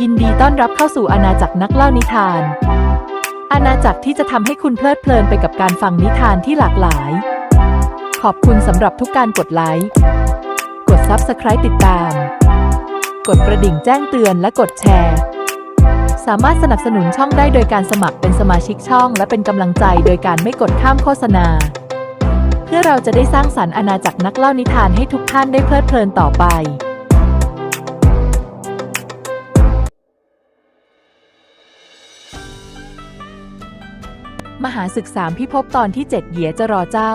ยินดีต้อนรับเข้าสู่อาณาจักรนักเล่านิทาน อาณาจักรที่จะทำให้คุณเพลิดเพลินไปกับการฟังนิทานที่หลากหลาย ขอบคุณสำหรับทุกการกดไลค์ กด Subscribe ติดตาม กดกระดิ่งแจ้งเตือนและกดแชร์ สามารถสนับสนุนช่องได้โดยการสมัครเป็นสมาชิกช่อง และเป็นกำลังใจโดยการไม่กดข้ามโฆษณา เพื่อเราจะได้สร้างสรรค์อาณาจักรนักเล่านิทานให้ทุกท่านได้เพลิดเพลินต่อไป มหาศึกสามพิภพตอนที่เจ็ดเหยียจะรอเจ้า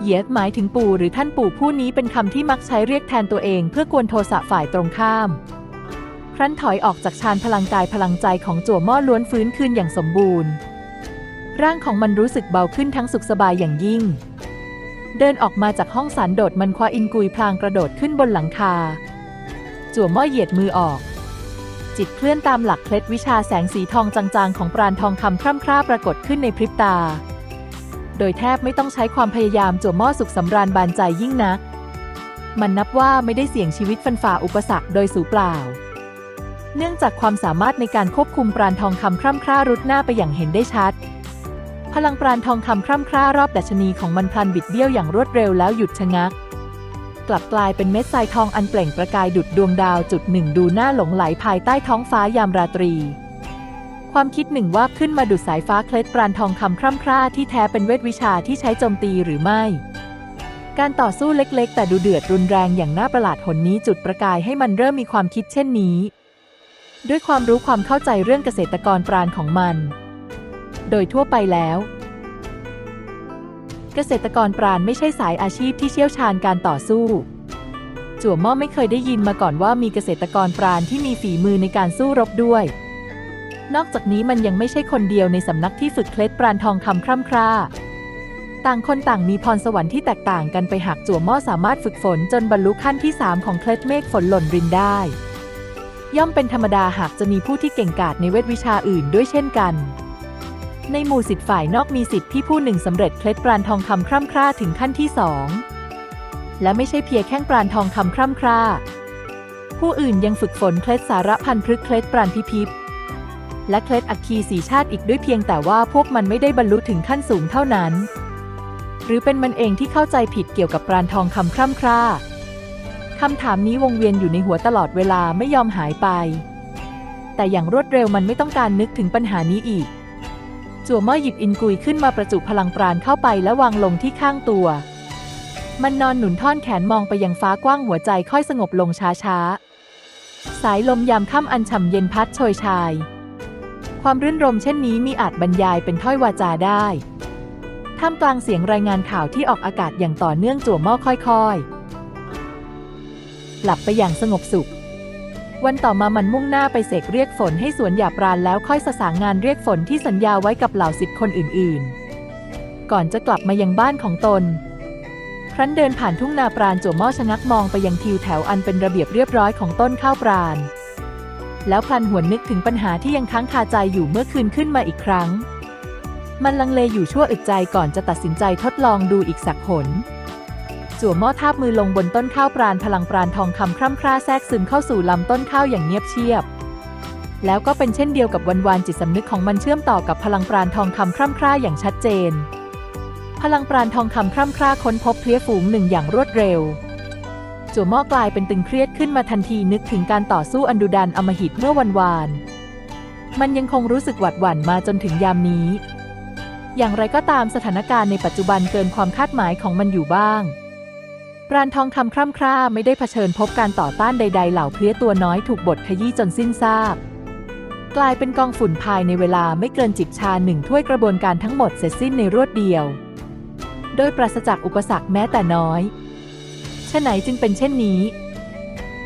เหยียหมายถึงปู่หรือท่านปู่ผู้นี้เป็นคำที่มักใช้เรียกแทนตัวเองเพื่อกวนโทสะฝ่ายตรงข้าม ครั้นถอยออกจากชานพลังกายพลังใจของจั่วหม้อล้วนฟื้นคืนอย่างสมบูรณ์ ร่างของมันรู้สึกเบาขึ้นทั้งสุขสบายอย่างยิ่ง เดินออกมาจากห้องสันโดษมันคว้าอินกุยพลางกระโดดขึ้นบนหลังคา จั่วหม้อเหยียดมือออก จิตเคลื่อนตามหลักเคล็ดวิชาแสงสีทองจางๆ ของปราณทองคำคร่ำคร่าปรากฏขึ้นในพริบตา โดยแทบไม่ต้องใช้ความพยายามจั่วหม้อสุขสำราญบานใจยิ่งนัก มันนับว่าไม่ได้เสี่ยงชีวิตฟันฝ่าอุปสรรคโดยสูเปล่า เนื่องจากความสามารถในการควบคุมปราณทองคำคร่ำคร่ารุดหน้าไปอย่างเห็นได้ชัด พลังปราณทองคำคร่ำคร่ารอบดัชนีของมันพลันบิดเบี้ยวอย่างรวดเร็วแล้วหยุดชะงัก กลับกลายเป็นเม็ดทรายทองอันเปล่งประกายดุดดวงดาวจุดหนึ่งดูหน้าหลงไหลภายใต้ท้องฟ้ายามราตรี ความคิดหนึ่งว่าขึ้นมาดุดสายฟ้าเคล็ดปราณทองคำคร่ำคร่าที่แท้เป็นเวทวิชาที่ใช้โจมตีหรือไม่ การต่อสู้เล็กๆ แต่ดูเดือดรุนแรงอย่างน่าประหลาดหนนี้จุดประกายให้มันเริ่มมีความคิดเช่นนี้ ด้วยความรู้ความเข้าใจเรื่องเกษตรกรปราณของมัน โดยทั่วไปแล้ว เกษตรกรปราณไม่ใช่สายอาชีพที่เชี่ยวชาญการต่อสู้ จั่วหม้อไม่เคยได้ยินมาก่อนว่ามีเกษตรกรปราณที่มีฝีมือในการสู้รบด้วย นอกจากนี้มันยังไม่ใช่คนเดียวในสำนักที่ฝึกเคล็ดปราณทองคำคร่ำคร่า ต่างคนต่างมีพรสวรรค์ที่แตกต่างกันไปหากจั่วหม้อสามารถฝึกฝนจนบรรลุขั้นที่ 3 ของเคล็ดเมฆฝนหล่นรินได้ ย่อมเป็นธรรมดาหากจะมีผู้ที่เก่งกาจในเวทวิชาอื่นด้วยเช่นกัน ในหมู่สิทธิ์ฝ่ายนอกมีสิทธิ์ที่ผู้หนึ่งสำเร็จเคล็ดปราณทองคำคร่ำคร่าถึงขั้นที่สองและไม่ใช่เพียงแค่ปราณทองคำคร่ำคร่า ผู้อื่นยังฝึกฝนเคล็ดสารพันพฤกเคล็ดปราณพิพิธและเคล็ดอัคคีสีชาติอีกด้วยเพียงแต่ว่าพวกมันไม่ได้บรรลุถึงขั้นสูงเท่านั้น หรือเป็นมันเองที่เข้าใจผิดเกี่ยวกับปราณทองคำคร่ำคร่าคำถามนี้วงเวียนอยู่ในหัวตลอดเวลาไม่ยอมหายไป แต่อย่างรวดเร็วมันไม่ต้องการนึกถึงปัญหานี้อีก จั่วม้อหยิบอินกุยขึ้นมาประจุพลังปราณเข้าไปและวางลงที่ข้างตัว มันนอนหนุนท่อนแขนมองไปยังฟ้ากว้างหัวใจค่อยสงบลงช้าๆ สายลมยามค่ำอันฉ่ำเย็นพัดโชยชาย ความรื่นรมเช่นนี้มีอาจบรรยายเป็นถ้อยวาจาได้ท่ามกลางเสียงรายงานข่าวที่ออกอากาศอย่างต่อเนื่องจั่วหม้อค่อยๆ หลับไปอย่างสงบสุข วันต่อมามันมุ่งหน้าไปเสกเรียกฝนให้สวนหยาปราณแล้วค่อยสสางงานเรียกฝนที่สัญญาไว้กับเหล่าสิทธิ์คนอื่นๆ ก่อนจะกลับมายังบ้านของตน ครั้นเดินผ่านทุ่งนาปราณจั่วหม้อชะงักมองไปยังทิวแถวอันเป็นระเบียบเรียบร้อยของต้นข้าวปราณแล้วพลันหวนนึกถึงปัญหาที่ยังค้างคาใจอยู่เมื่อคืนขึ้นมาอีกครั้ง มันลังเลอยู่ชั่วอึดใจก่อนจะตัดสินใจทดลองดูอีกสักผล จั่วหม้อทาบมือลงบนต้นข้าวปราณพลังปราณทองคำคร่ำคร่าแทรกซึมเข้าสู่ลำต้นข้าวอย่างเงียบเชียบ แล้วก็เป็นเช่นเดียวกับวันวานจิตสำนึกของมันเชื่อมต่อกับพลังปราณทองคำคร่ำคร่าอย่างชัดเจน พลังปราณทองคำคร่ำคร่าค้นพบเพลี้ยฝูงหนึ่งอย่างรวดเร็วจั่วหม้อกลายเป็นตึงเครียดขึ้นมาทันทีนึกถึงการต่อสู้อันดุดันอมหิตเมื่อวันวาน มันยังคงรู้สึกหวาดหวั่นมาจนถึงยามนี้ อย่างไรก็ตามสถานการณ์ในปัจจุบันเกินความคาดหมายของมันอยู่บ้าง ราณทองคำคร่ำคร่าไม่ได้เผชิญพบการต่อต้านใด ๆ เหล่าเพลี้ยตัวน้อยถูกบดขยี้จนสิ้นซากกลายเป็นกองฝุ่นภายในเวลาไม่เกินจิบชาหนึ่งถ้วยกระบวนการทั้งหมดเสร็จสิ้นในรวดเดียว โดยปราศจากอุปสรรคแม้แต่น้อยฉะไหนจึงเป็นเช่นนี้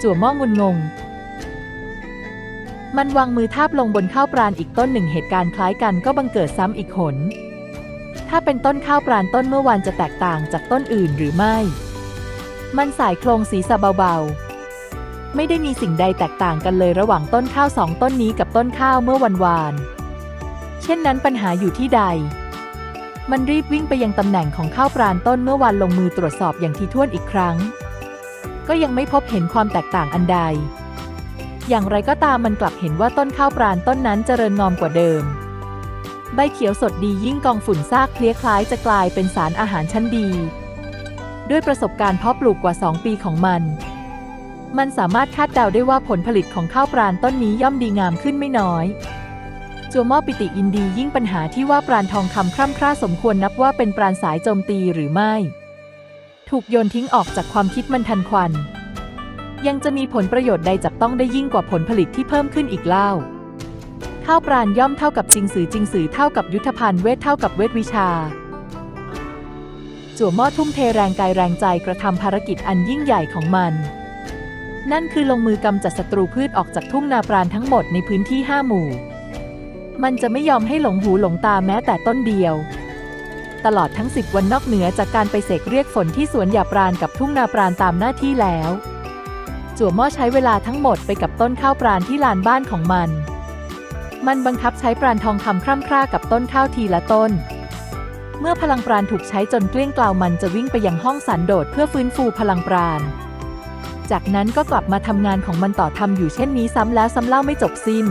จั่วม้องุนงง มันวางมือทาบลงบนข้าวปราณอีกต้นหนึ่งเหตุการณ์คล้ายกันก็บังเกิดซ้ำอีกหน ถ้าเป็นต้นข้าวปราณต้นเมื่อวานจะแตกต่างจากต้นอื่นหรือไม่ มันสายโครงศีรษะเบาๆ ไม่ได้มีสิ่งใดแตกต่างกันเลยระหว่างต้นข้าวสองต้นนี้กับต้นข้าวเมื่อวันวาน เช่นนั้นปัญหาอยู่ที่ใด มันรีบวิ่งไปยังตำแหน่งของข้าวปราณต้นเมื่อวานลงมือตรวจสอบอย่างที่ถ้วนอีกครั้ง ก็ยังไม่พบเห็นความแตกต่างอันใด อย่างไรก็ตามมันกลับเห็นว่าต้นข้าวปราณต้นนั้นเจริญงอมกว่าเดิมใบเขียวสดดียิ่งกองฝุ่นซากเพลี้ยคล้ายจะกลายเป็นสารอาหารชั้นดี ด้วยประสบการณ์เพาะปลูกกว่า 2 ปีของมัน มันสามารถคาดเดาได้ว่าผลผลิตของข้าวปราณต้นนี้ย่อมดีงามขึ้นไม่น้อย จัวมอปิติอินดียิ่งปัญหาที่ว่าปราณทองคำคร่ำคร่าสมควรนับว่าเป็นปราณสายโจมตีหรือไม่ ถูกโยนทิ้งออกจากความคิดมันทันควัน ยังจะมีผลประโยชน์ใดจับต้องได้ยิ่งกว่าผลผลิตที่เพิ่มขึ้นอีกเล่าข้าวปราณย่อมเท่ากับจริงสือจริงสือเท่ากับยุทธภัณฑ์เวทเท่ากับเวทวิชา จั่วหม้อทุ่มเทแรงกายแรงใจกระทำภารกิจอันยิ่งใหญ่ของมัน นั่นคือลงมือกำจัดศัตรูพืชออกจากทุ่งนาปราณทั้งหมดในพื้นที่ห้าหมู่ มันจะไม่ยอมให้หลงหูหลงตาแม้แต่ต้นเดียว ตลอดทั้งสิบวันนอกเหนือจากการไปเสกเรียกฝนที่สวนหยาปราณกับทุ่งนาปราณตามหน้าที่แล้ว จั่วหม้อใช้เวลาทั้งหมดไปกับต้นข้าวปราณที่ลานบ้านของมัน มันบังคับใช้ปราณทองคำคร่ำคร่ากับต้นข้าวทีละต้น มื่อพลังปราณถูกใช้จนเกลี้ยงกล่าวมันจะวิ่งไปยังห้องสันโดษเพื่อฟื้นฟูพลังปราณ จากนั้นก็กลับมาทำงานของมันต่อทำอยู่เช่นนี้ซ้ำแล้วซ้ำเล่าไม่จบสิ้น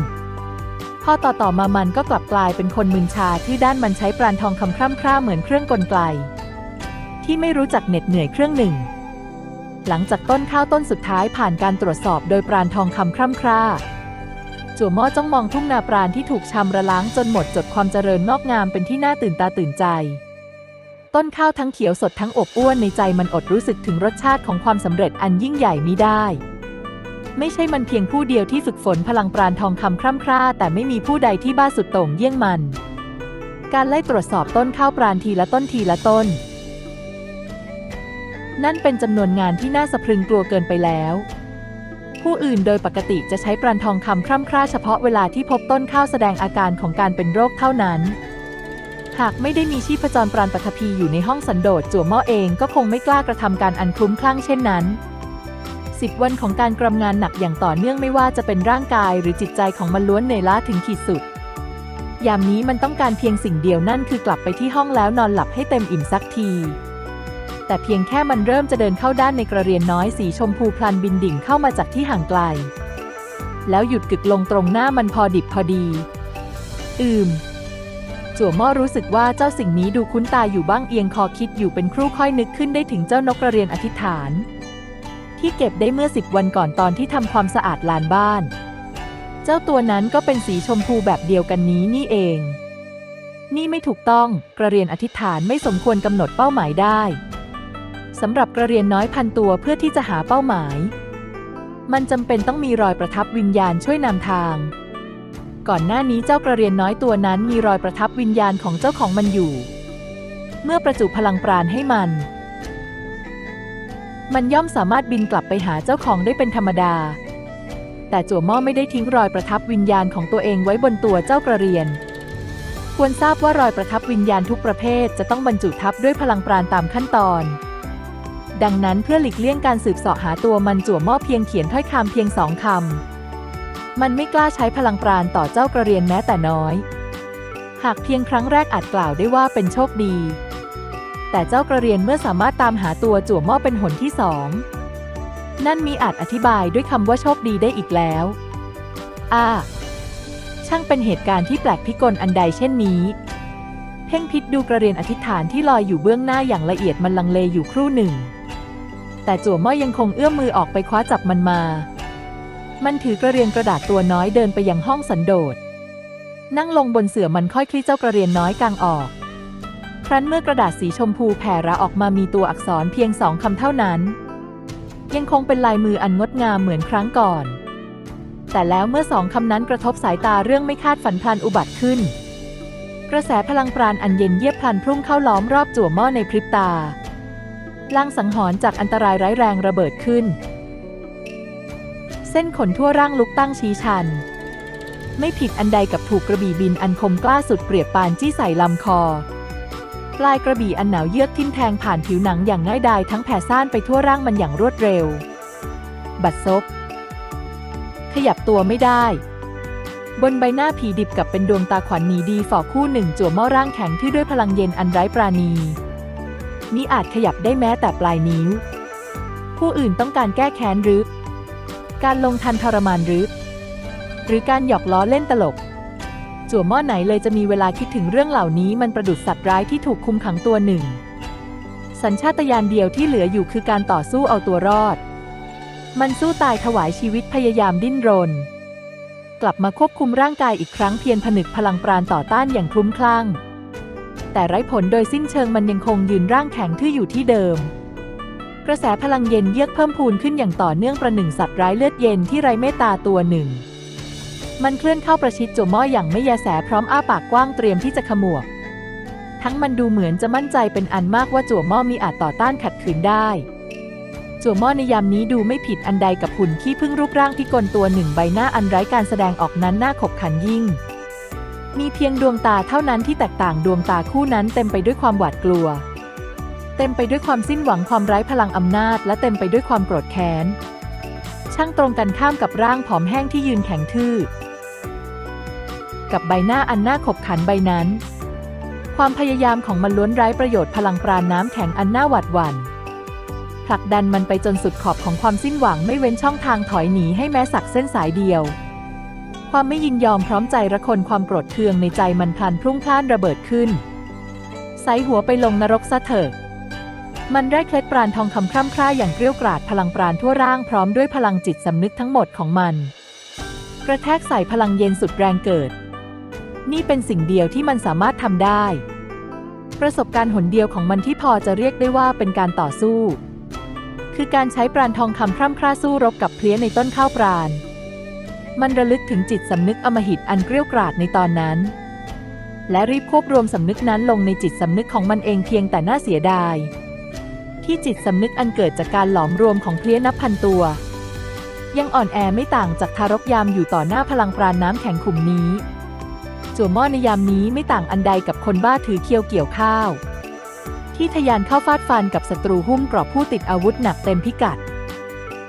พอต่อต่อมามันก็กลับกลายเป็นคนมึนชาที่ด้านมันใช้ปราณทองคำคร่ำคร่าเหมือนเครื่องกลไก ที่ไม่รู้จักเหน็ดเหนื่อยเครื่องหนึ่ง หลังจากต้นข้าวต้นสุดท้ายผ่านการตรวจสอบโดยปราณทองคำคร่ำคร่าจั่วหม้อจ้องมองทุ่งนาปราณที่ถูกชำระล้างจนหมดจดความเจริญงอกงามเป็นที่น่าตื่นตาตื่นใจ ต้นข้าวทั้งเขียวสดทั้งอบอ้วนในใจมันอดรู้สึกถึงรสชาติของความสำเร็จอันยิ่งใหญ่มิได้ ไม่ใช่มันเพียงผู้เดียวที่ฝึกฝนพลังปราณทองคำคร่ำคร่า แต่ไม่มีผู้ใดที่บ้าสุดโต่งเยี่ยงมัน การไล่ตรวจสอบต้นข้าวปราณทีละต้นทีละต้น นั่นเป็นจำนวนงานที่น่าสะพรึงกลัวเกินไปแล้วผู้อื่นโดยปกติจะใช้ปราณทองคำคร่ำคร่าเฉพาะเวลาที่พบต้นข้าวแสดงอาการของการเป็นโรคเท่านั้น หากไม่ได้มีชีพจรปราณปฐพีอยู่ในห้องสันโดษจั่วหม้อเองก็คงไม่กล้ากระทำการอันคลุ้มคลั่งเช่นนั้นสิบวันของการกรำงานหนักอย่างต่อเนื่องไม่ว่าจะเป็นร่างกายหรือจิตใจของมันล้วนเหนื่อยล้าถึงขีดสุด ยามนี้มันต้องการเพียงสิ่งเดียวนั่นคือกลับไปที่ห้องแล้วนอนหลับให้เต็มอิ่มสักที แต่เพียงแค่มันเริ่มจะเดินเข้าด้านในกระเรียนน้อยสีชมพูพลันบินดิ่งเข้ามาจากที่ห่างไกล แล้วหยุดกึกลงตรงหน้ามันพอดิบพอดี อืม จั่วหม้อรู้สึกว่าเจ้าสิ่งนี้ดูคุ้นตาอยู่บ้างเอียงคอคิดอยู่เป็นครู่ค่อยนึกขึ้นได้ถึงเจ้านกกระเรียนอธิษฐาน ที่เก็บได้เมื่อสิบวันก่อนตอนที่ทำความสะอาดลานบ้าน เจ้าตัวนั้นก็เป็นสีชมพูแบบเดียวกันนี้นี่เอง นี่ไม่ถูกต้องกระเรียนอธิษฐานไม่สมควรกำหนดเป้าหมายได้สำหรับกระเรียนน้อยพันตัวเพื่อที่จะหาเป้าหมาย มันจำเป็นต้องมีรอยประทับวิญญาณช่วยนำทาง ก่อนหน้านี้เจ้ากระเรียนน้อยตัวนั้นมีรอยประทับวิญญาณของเจ้าของมันอยู่ เมื่อประจุพลังปราณให้มัน มันย่อมสามารถบินกลับไปหาเจ้าของได้เป็นธรรมดา แต่จั่วหม้อไม่ได้ทิ้งรอยประทับวิญญาณของตัวเองไว้บนตัวเจ้ากระเรียน ควรทราบว่ารอยประทับวิญญาณทุกประเภทจะต้องบรรจุทับด้วยพลังปราณตามขั้นตอนดังนั้นเพื่อหลีกเลี่ยงการสืบเสาะหาตัวมันจั่วหม้อเพียงเขียนถ้อยคำเพียงสองคำ มันไม่กล้าใช้พลังปราณต่อเจ้ากระเรียนแม้แต่น้อย หากเพียงครั้งแรกอาจกล่าวได้ว่าเป็นโชคดี แต่เจ้ากระเรียนเมื่อสามารถตามหาตัวจั่วหม้อเป็นหนที่สองนั่นมีอาจอธิบายด้วยคำว่าโชคดีได้อีกแล้วอ่าช่างเป็นเหตุการณ์ที่แปลกพิกลอันใดเช่นนี้ เพ่งพิษดูกระเรียนอธิษฐานที่ลอยอยู่เบื้องหน้าอย่างละเอียดมันลังเลอยู่ครู่หนึ่ง แต่จั่วหม้อยังคงเอื้อมมือออกไปคว้าจับมันมา มันถือกระเรียนกระดาษตัวน้อยเดินไปยังห้องสันโดษ นั่งลงบนเสื่อมันค่อยคลี่เจ้ากระเรียนน้อยกลางออก ครั้นเมื่อกระดาษสีชมพูแผ่ระออกมามีตัวอักษรเพียงสองคำเท่านั้น ยังคงเป็นลายมืออันงดงามเหมือนครั้งก่อน แต่แล้วเมื่อสองคำนั้นกระทบสายตาเรื่องไม่คาดฝันพลันอุบัติขึ้น กระแสพลังปราณอันเย็นเยียบพลันพุ่งเข้าล้อมรอบจั่วหม้อในพริบตาลางสังหรณ์จากอันตรายร้ายแรงระเบิดขึ้น ส้นขนทั่วร่างลุกตั้งชี้ชัน ไม่ผิดอันใดกับถูกกระบี่บินอันคมกล้าสุดเปรียบปานจี้ใส่ลำคอ ปลายกระบี่อันหนาวเยือกทิ่มแทงผ่านผิวหนังอย่างง่ายดายทั้งแผ่ซ่านไปทั่วร่างมันอย่างรวดเร็ว บัดซบ ขยับตัวไม่ได้บนใบหน้าผีดิบกับเป็นดวงตาขวัญหนีดีฝ่อคู่หนึ่งจั่วหม้อร่างแข็งที่ด้วยพลังเย็นอันไร้ปราณีมิอาจขยับได้แม้แต่ปลายนิ้ว ผู้อื่นต้องการแก้แค้นหรือ การลงทันทรมานหรือ หรือการหยอกล้อเล่นตลก จั่วหม้อไหนเลยจะมีเวลาคิดถึงเรื่องเหล่านี้มันประดุษสัตว์ร้ายที่ถูกคุมขังตัวหนึ่ง สัญชาตญาณเดียวที่เหลืออยู่คือการต่อสู้เอาตัวรอด มันสู้ตายถวายชีวิตพยายามดิ้นรน กลับมาควบคุมร่างกายอีกครั้งเพียรผนึกพลังปราณต่อต้านอย่างคลุ้มคลั่ง แต่ไร้ผลโดยสิ้นเชิงมันยังคงยืนร่างแข็งทื่ออยู่ที่เดิม กระแสพลังเย็นเยือกเพิ่มพูนขึ้นอย่างต่อเนื่องประหนึ่งสัตว์ร้ายเลือดเย็นที่ไร้เมตตาตัวหนึ่ง มันเคลื่อนเข้าประชิดโจวหม้ออย่างไม่ยาแสพร้อมอ้าปากกว้างเตรียมที่จะขมวกทั้งมันดูเหมือนจะมั่นใจเป็นอันมากว่าจั่วหม้อมีอาจต่อต้านขัดขืนได้ จั่วหม้อในยามนี้ดูไม่ผิดอันใดกับหุ่นขี้พึ่งรูปร่างพิกลตัวหนึ่งใบหน้าอันไร้การแสดงออกนั้นน่าขบขันยิ่ง มีเพียงดวงตาเท่านั้นที่แตกต่างดวงตาคู่นั้นเต็มไปด้วยความหวาดกลัว เต็มไปด้วยความสิ้นหวังความไร้พลังอำนาจ และเต็มไปด้วยความโกรธแค้น ช่างตรงกันข้ามกับร่างผอมแห้งที่ยืนแข็งทื่อ กับใบหน้าอันน่าขบขันใบนั้น ความพยายามของมันล้วนไร้ประโยชน์พลังปราณน้ำแข็งอันน่าหวาดหวั่นผลักดันมันไปจนสุดขอบของความสิ้นหวังไม่เว้นช่องทางถอยหนีให้แม้สักเส้นสายเดียว ความไม่ยินยอมพร้อมใจระคนความโกรธเคืองในใจมันพลันพรุ่งพล่านระเบิดขึ้นใส่หัวไปลงนรกซะเถิด มันได้เคล็ดปราณทองคำคร่ำคร่าอย่างเกรี้ยวกราดพลังปราณทั่วร่างพร้อมด้วยพลังจิตสำนึกทั้งหมดของมัน กระแทกใส่พลังเย็นสุดแรงเกิด นี่เป็นสิ่งเดียวที่มันสามารถทำได้ ประสบการณ์หนเดียวของมันที่พอจะเรียกได้ว่าเป็นการต่อสู้ คือการใช้ปราณทองคำคร่ำคร่าสู้รบกับเพลี้ยในต้นข้าวปราณมันระลึกถึงจิตสำนึกอมหิตอันเกรี้ยวกราดในตอนนั้น และรีบควบรวมสำนึกนั้นลงในจิตสำนึกของมันเองเพียงแต่น่าเสียดาย ที่จิตสำนึกอันเกิดจากการหลอมรวมของเพลี้ยนับพันตัว ยังอ่อนแอไม่ต่างจากทารกยามอยู่ต่อหน้าพลังปราณน้ำแข็งขุมนี้ จั่วหม้อในยามนี้ไม่ต่างอันใดกับคนบ้าถือเคียวเกี่ยวข้าว ที่ทะยานเข้าฟาดฟันกับศัตรูหุ้มกรอบผู้ติดอาวุธหนักเต็มพิกัด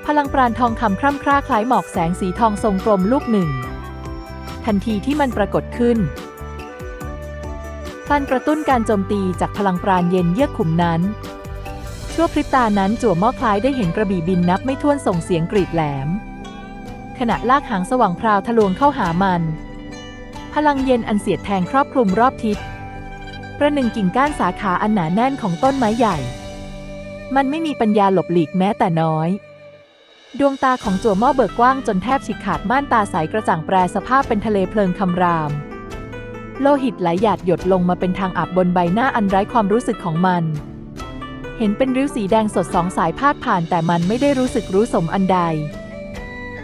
พลังปราณทองคำคร่ำคร่าคล้ายหมอกแสงสีทองทรงกลมลูกหนึ่ง ทันทีที่มันปรากฏขึ้นพลันกระตุ้นการโจมตีจากพลังปราณเย็นเยือกขุมนั้น ชั่วพริบตานั้นจั่วหม้อคล้ายได้เห็นกระบี่บินนับไม่ถ้วนส่งเสียงกรีดแหลม ขณะลากหางสว่างพราวทะลวงเข้าหามัน พลังเย็นอันเสียดแทงครอบคลุมรอบทิศประหนึ่งกิ่งก้านสาขาอันหนาแน่นของต้นไม้ใหญ่ มันไม่มีปัญญาหลบหลีกแม้แต่น้อย ดวงตาของจั่วหม้อเบิกกว้างจนแทบฉีกขาดม่านตาใสกระจ่างแปรสภาพเป็นทะเลเพลิงคำราม โลหิตไหลหยาดหยดลงมาเป็นทางอาบบนใบหน้าอันไร้ความรู้สึกของมัน เห็นเป็นริ้วสีแดงสดสองสายพาดผ่านแต่มันไม่ได้รู้สึกรู้สมอันใด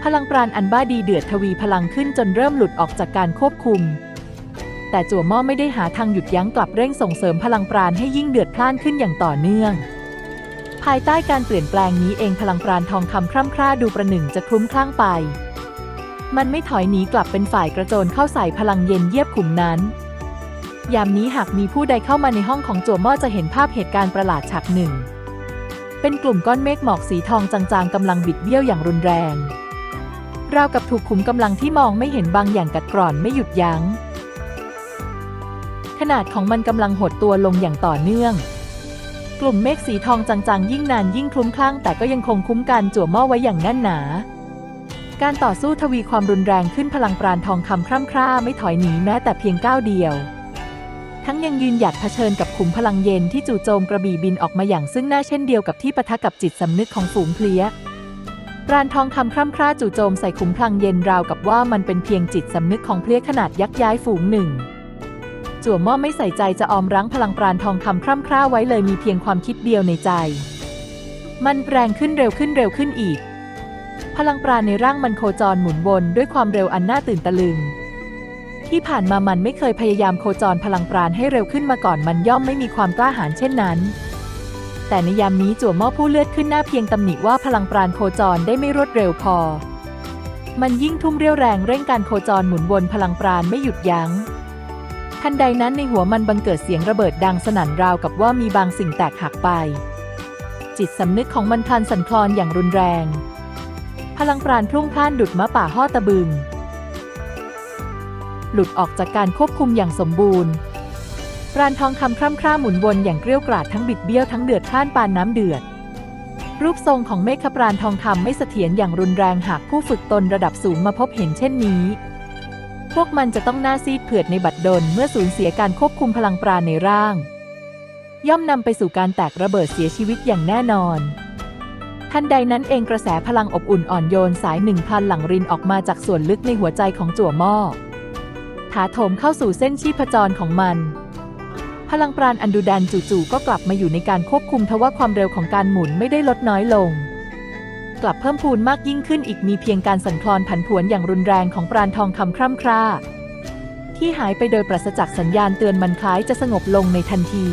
พลังปราณอันบ้าดีเดือดทวีพลังขึ้นจนเริ่มหลุดออกจากการควบคุม แต่จั่วหม้อไม่ได้หาทางหยุดยั้งกลับเร่งส่งเสริมพลังปราณให้ยิ่งเดือดพล่านขึ้นอย่างต่อเนื่อง ภายใต้การเปลี่ยนแปลงนี้เองพลังปราณทองคำคร่ำคร่าดูประหนึ่งจะคลุ้มคลั่งไป มันไม่ถอยหนีกลับเป็นฝ่ายกระโจนเข้าใส่พลังเย็นเยียบขุมนั้น ยามนี้หากมีผู้ใดเข้ามาในห้องของจั่วม้อจะเห็นภาพเหตุการณ์ประหลาดฉากหนึ่ง เป็นกลุ่มก้อนเมฆหมอกสีทองจางๆกำลังบิดเบี้ยวอย่างรุนแรงราวกับถูกขุมกำลังที่มองไม่เห็นบางอย่างกัดกร่อนไม่หยุดยัง้ง ขนาดของมันกำลังหดตัวลงอย่างต่อเนื่อง กลุ่มเมฆสีทองจางๆ ยิ่งนานยิ่งคลุ้มคลั่งแต่ก็ยังคงคุ้มกันจั่วหม้อไว้อย่างแน่นหนา การต่อสู้ทวีความรุนแรงขึ้นพลังปราณทองคำคร่ำคร่าไม่ถอยหนีแม้แต่เพียงก้าวเดียว ทั้งยังยืนหยัดเผชิญกับขุมพลังเย็นที่จู่โจมกระบี่บินออกมาอย่างซึ่งหน้าเช่นเดียวกับที่ปะทะกับจิตสำนึกของฝูงเพลี้ยปราณทองคำคร่ำคร่าจู่โจมใส่ขุมพลังเย็นราวกับว่ามันเป็นเพียงจิตสำนึกของเพลี้ยขนาดยักษ์ย้ายฝูงหนึ่งจั่วหม้อไม่ใส่ใจจะออมรั้งพลังปราณทองคำคร่ำคร่าไว้เลยมีเพียงความคิดเดียวในใจ มันแรงขึ้นเร็วขึ้นเร็วขึ้นอีก พลังปราณในร่างมันโคจรหมุนวนด้วยความเร็วอันน่าตื่นตะลึง ที่ผ่านมามันไม่เคยพยายามโคจรพลังปราณให้เร็วขึ้นมาก่อนมันย่อมไม่มีความกล้าหาญเช่นนั้น แต่ในยามนี้จั่วหม้อผู้เลือดขึ้นหน้าเพียงตำหนิว่าพลังปราณโคจรได้ไม่รวดเร็วพอ มันยิ่งทุ่มเรี่ยวแรงเร่งการโคจรหมุนวนพลังปราณไม่หยุดยัง้งทันใดนั้นในหัวมันบังเกิดเสียงระเบิดดังสนั่นราวกับว่ามีบางสิ่งแตกหักไป จิตสำนึกของมันพลันสั่นคลอนอย่างรุนแรง พลังปราณพรุ่งพล่านดุดมะป่าห่อตะบึง หลุดออกจากการควบคุมอย่างสมบูรณ์ปราณทองคำคร่ำคร่าหมุนวนอย่างเกลี้ยวกราดทั้งบิดเบี้ยวทั้งเดือดพล่านปานน้ำเดือด รูปทรงของเมฆปราณทองคำไม่เสถียรอย่างรุนแรงหากผู้ฝึกตนระดับสูงมาพบเห็นเช่นนี้ พวกมันจะต้องหน้าซีดเผือดในบัดดลเมื่อสูญเสียการควบคุมพลังปราณในร่าง ย่อมนำไปสู่การแตกระเบิดเสียชีวิตอย่างแน่นอนทันใดนั้นเองกระแสพลังอบอุ่นอ่อนโยนสายหนึ่งพันหลังรินออกมาจากส่วนลึกในหัวใจของจั่วหม้อ ถาโถมเข้าสู่เส้นชีพจรของมัน พลังปราณอันดุดันจู่ๆก็กลับมาอยู่ในการควบคุมทว่าความเร็วของการหมุนไม่ได้ลดน้อยลง กลับเพิ่มพูนมากยิ่งขึ้นอีกมีเพียงการสั่นคลอนผันผวนอย่างรุนแรงของปราณทองคำคร่ำคร่า ที่หายไปโดยปราศจากสัญญาณเตือนมันคล้ายจะสงบลงในทันที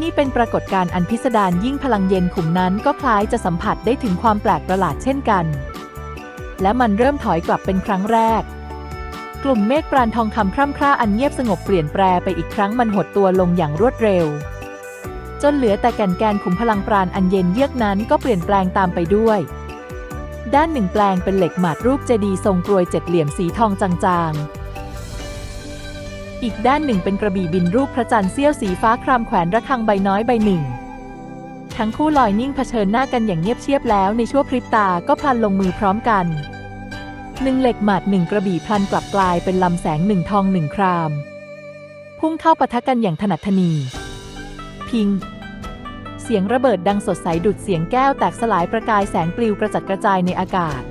นี่เป็นปรากฏการณ์อันพิสดารยิ่งพลังเย็นขุมนั้นก็คล้ายจะสัมผัสได้ถึงความแปลกประหลาดเช่นกัน และมันเริ่มถอยกลับเป็นครั้งแรก กลุ่มเมฆปราณทองคำคร่ำคร่าอันเงียบสงบเปลี่ยนแปรไปอีกครั้งมันหดตัวลงอย่างรวดเร็ว จนเหลือแต่แก่นแกนขุมพลังปราณอันเย็นเยือกนั้นก็เปลี่ยนแปลงตามไปด้วย ด้านหนึ่งแปลงเป็นเหล็กหมาดรูปเจดีย์ทรงกรวยเจ็ดเหลี่ยมสีทองจางๆ อีกด้านหนึ่งเป็นกระบี่บินรูปพระจันทร์เสี้ยวสีฟ้าครามแขวนระฆังใบน้อยใบหนึ่ง ทั้งคู่ลอยนิ่งเผชิญหน้ากันอย่างเงียบเชียบแล้วในชั่วพริบตาก็พลันลงมือพร้อมกัน หนึ่งเหล็กหมาดหนึ่งกระบี่พลันกลับกลายเป็นลำแสงหนึ่งทองหนึ่งคราม พุ่งเข้าปะทะกันอย่างถนัดถนี พิง เสียงระเบิดดังสดใสดุดเสียงแก้วแตกสลายประกายแสงปลิวกระจัดกระจายในอากาศ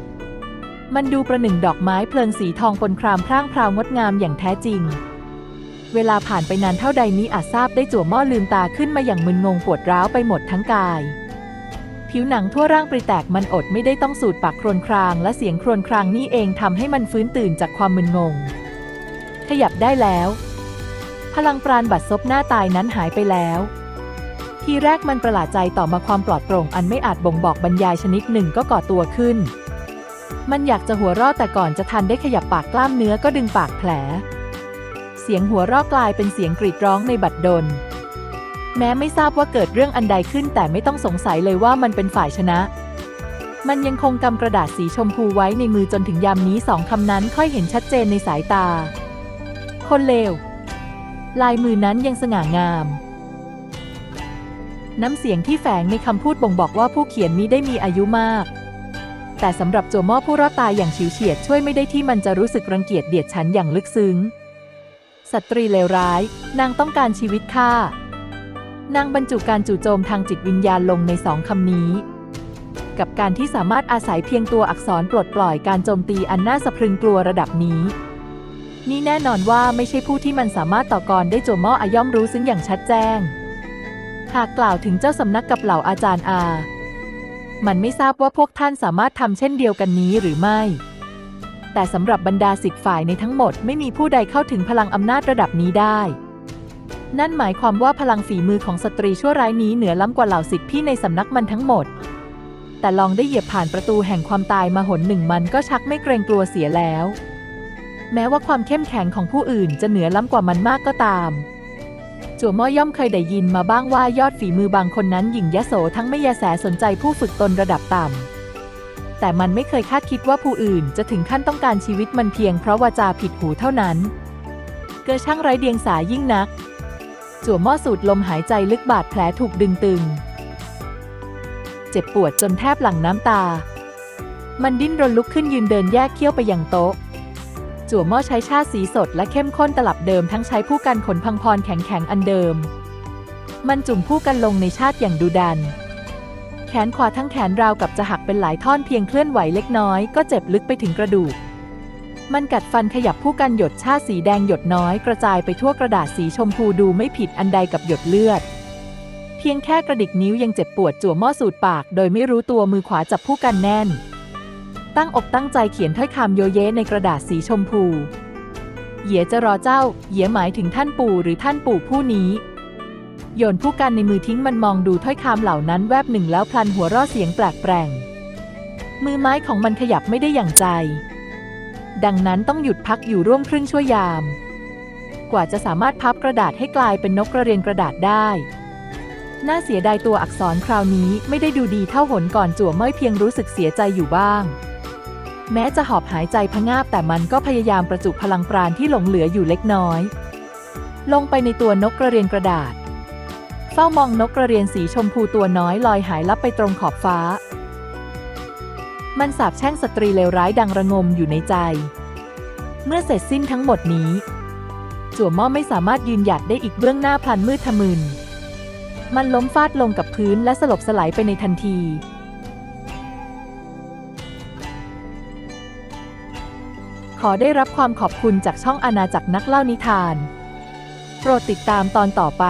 มันดูประหนึ่งดอกไม้เพลิงสีทองปนครามพร่างพราวงดงามอย่างแท้จริง เวลาผ่านไปนานเท่าใดนี้อาจทราบได้จั่วหม้อลืมตาขึ้นมาอย่างมึนงงปวดร้าวไปหมดทั้งกาย ผิวหนังทั่วร่างปริแตกมันอดไม่ได้ต้องสูดปากโครวญคราง และเสียงโครวญครางนี่เองทำให้มันฟื้นตื่นจากความมึนงง ขยับได้แล้ว พลังปราณบัดซบหน้าตายนั้นหายไปแล้ว ทีแรกมันประหลาดใจต่อมาความปลอดโปร่งอันไม่อาจบ่งบอกบรรยายชนิดหนึ่งก็ก่อตัวขึ้น มันอยากจะหัวเราะแต่ก่อนจะทันได้ขยับปากกล้ามเนื้อก็ดึงปากแผล เสียงหัวเราะกลายเป็นเสียงกรีดร้องในบัดดล แม้ไม่ทราบว่าเกิดเรื่องอันใดขึ้นแต่ไม่ต้องสงสัยเลยว่ามันเป็นฝ่ายชนะ มันยังคงกำกระดาษสีชมพูไว้ในมือจนถึงยามนี้สองคำนั้นค่อยเห็นชัดเจนในสายตา คนเลว ลายมือนั้นยังสง่างาม น้ำเสียงที่แฝงในคำพูดบ่งบอกว่าผู้เขียนมิได้มีอายุมาก แต่สำหรับจัวม้อผู้รอดตายอย่างฉิวเฉียดช่วยไม่ได้ที่มันจะรู้สึกรังเกียจเดียดฉันอย่างลึกซึ้ง สตรีเลวร้าย นางต้องการชีวิตข้า นางบรรจุการจู่โจมทางจิตวิญญาณลงในสองคำนี้ กับการที่สามารถอาศัยเพียงตัวอักษรปลดปล่อยการโจมตีอันน่าสะพรึงกลัวระดับนี้ นี่แน่นอนว่าไม่ใช่ผู้ที่มันสามารถต่อกรได้โจัวหม้ออาย่อมรู้ซึ่งอย่างชัดแจ้ง หากกล่าวถึงเจ้าสำนักกับเหล่าอาจารย์อา มันไม่ทราบว่าพวกท่านสามารถทำเช่นเดียวกันนี้หรือไม่ แต่สำหรับบรรดาสิทธิ์ฝ่ายในทั้งหมดไม่มีผู้ใดเข้าถึงพลังอำนาจระดับนี้ได้ นั่นหมายความว่าพลังฝีมือของสตรีชั่วร้ายนี้เหนือล้ำกว่าเหล่าสิทธิพี่ในสำนักมันทั้งหมด แต่ลองได้เหยียบผ่านประตูแห่งความตายมาหนหนึ่งมันก็ชักไม่เกรงกลัวเสียแล้ว แม้ว่าความเข้มแข็งของผู้อื่นจะเหนือล้ำกว่ามันมากก็ตาม จั่วม้อย่อมเคยได้ยินมาบ้างว่ายอดฝีมือบางคนนั้นหยิ่งยโสทั้งไม่ยแสสนใจผู้ฝึกตนระดับต่ำแต่มันไม่เคยคาดคิดว่าผู้อื่นจะถึงขั้นต้องการชีวิตมันเพียงเพราะวาจาผิดหูเท่านั้น เกิดช่างไร้เดียงสายิ่งนัก จั่วหม้อสูดลมหายใจลึกบาดแผลถูกดึงตึง เจ็บปวดจนแทบหลั่งน้ำตา มันดิ้นรนลุกขึ้นยืนเดินแยกเขี้ยวไปยังโต๊ะ จั่วหม้อใช้ชาสีสดและเข้มข้นตลับเดิมทั้งใช้ผู้กันขนพังพรแข็งแข็งๆอันเดิม มันจุ่มผู้กันลงในชาติอย่างดุดัน แขนขวาทั้งแขนราวกับจะหักเป็นหลายท่อนเพียงเคลื่อนไหวเล็กน้อยก็เจ็บลึกไปถึงกระดูก มันกัดฟันขยับผู้กันหยดชาสีแดงหยดน้อยกระจายไปทั่วกระดาษสีชมพูดูไม่ผิดอันใดกับหยดเลือด เพียงแค่กระดิกนิ้วยังเจ็บปวดจั่วหม้อสูดปาก โดยไม่รู้ตัวมือขวาจับผู้กันแน่น ตั้งอกตั้งใจเขียนถ้อยคำโยเยในกระดาษสีชมพูเหยียจะรอเจ้า เหยียหมายถึงท่านปู่หรือท่านปู่ผู้นี้ โยนผู้กันในมือทิ้งมันมองดูถ้อยคำเหล่านั้นแวบหนึ่งแล้วพลันหัวราะเสียงแปลกแปลงมือไม้ของมันขยับไม่ได้อย่างใจ ดังนั้นต้องหยุดพักอยู่ร่วมครึ่งชั่วยาม กว่าจะสามารถพับกระดาษให้กลายเป็นนกกระเรียนกระดาษได้ น่าเสียดายตัวอักษรคราวนี้ไม่ได้ดูดีเท่าหนก่อนจั่วเมื่อเพียงรู้สึกเสียใจอยู่บ้าง แม้จะหอบหายใจพงาบแต่มันก็พยายามประจุพลังปราณที่หลงเหลืออยู่เล็กน้อย ลงไปในตัวนกกระเรียนกระดาษ เฝ้ามองนกกระเรียนสีชมพูตัวน้อยลอยหายลับไปตรงขอบฟ้า มันสาบแช่งสตรีเลวร้ายดังระงมอยู่ในใจ เมื่อเสร็จสิ้นทั้งหมดนี้ จั่วหม้อไม่สามารถยืนหยัดได้อีกเบื้องหน้าพลันมืดทะมึน มันล้มฟาดลงกับพื้นและสลบสลายไปในทันทีขอได้รับความขอบคุณจากช่องอาณาจักรนักเล่านิทาน โปรดติดตามตอนต่อไป